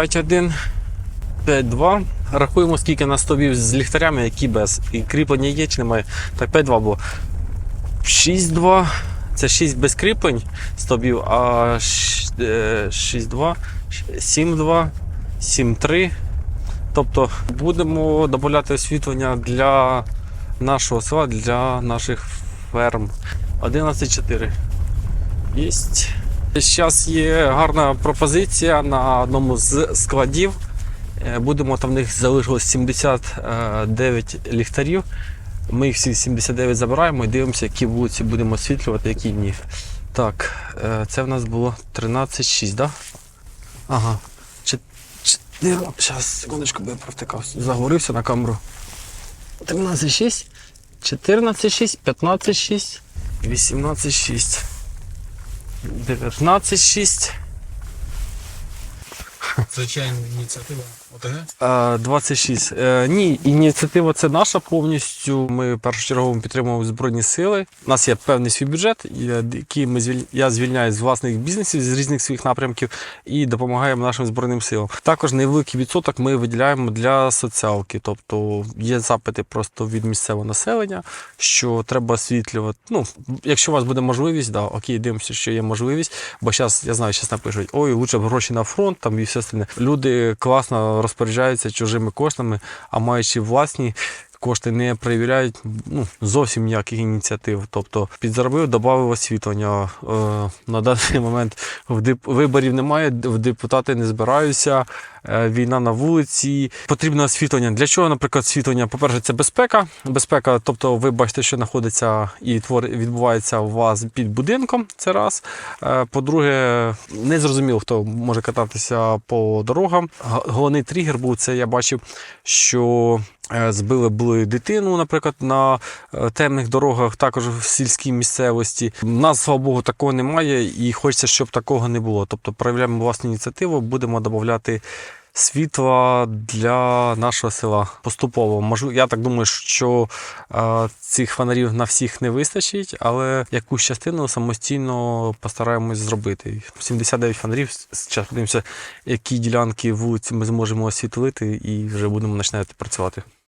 5-1, 5-2. Рахуємо, скільки на стовів з ліхтарями, які без. І кріплення є чи немає. Так, 5-2 було. 6-2. Це 6 без кріплень стовбів, а е, 6-2, 7-2, 7-3. Тобто будемо додати освітлення для нашого села, для наших ферм. 11-4. Єсть. Зараз є гарна пропозиція на одному з складів. Е, Будемо там в них залишилось 79 ліхтарів. Ми їх всі 79 забираємо і дивимося, які вулиці будемо освітлювати, які ні. Так, е, це в нас було 13,6, так? Да? Ага. Зараз, секундочку, бо я провтикав. Заговорився на камеру. 13,6, 14,6, 15,6, 18,6. 19,6, Звичайна ініціатива ОТГ. е, 26. Е, Ні, ініціатива це наша повністю. Ми першочергово підтримуємо Збройні сили. У нас є певний свій бюджет, е, який ми звіль... я звільняю з власних бізнесів, з різних своїх напрямків і допомагаємо нашим Збройним силам. Також невеликий відсоток ми виділяємо для соціалки. Тобто є запити просто від місцевого населення, що треба освітлювати. Ну, якщо у вас буде можливість, да, окей, дивимося, що є можливість. Бо зараз я знаю, зараз напишуть, ой, лучше б гроші на фронт там і все остальне. Люди класно розпоряджаються чужими коштами, а маючи власні. Кошти не перевіряють ну, зовсім ніяких ініціатив. Тобто підзаробив, додав освітлення. Е, на даний момент виборів немає, в депутати не збираюся. Е, війна на вулиці. Потрібно освітлення. Для чого, наприклад, освітлення? По-перше, це безпека. Безпека, тобто ви бачите, що знаходиться і твор відбувається у вас під будинком. Це раз. Е, По-друге, не зрозуміло, хто може кататися по дорогам. Головний тригер був це. Я бачив, що збили були дитину, наприклад, на е, темних дорогах, також в сільській місцевості. У нас, слава Богу, такого немає, і хочеться, щоб такого не було. Тобто проявляємо власну ініціативу, будемо додати світла для нашого села поступово. Можливо, я так думаю, що е, цих фонарів на всіх не вистачить, але якусь частину самостійно постараємось зробити. 79 фонарів. Зараз подивимося, які ділянки вулиці ми зможемо освітлити, і вже будемо починати працювати.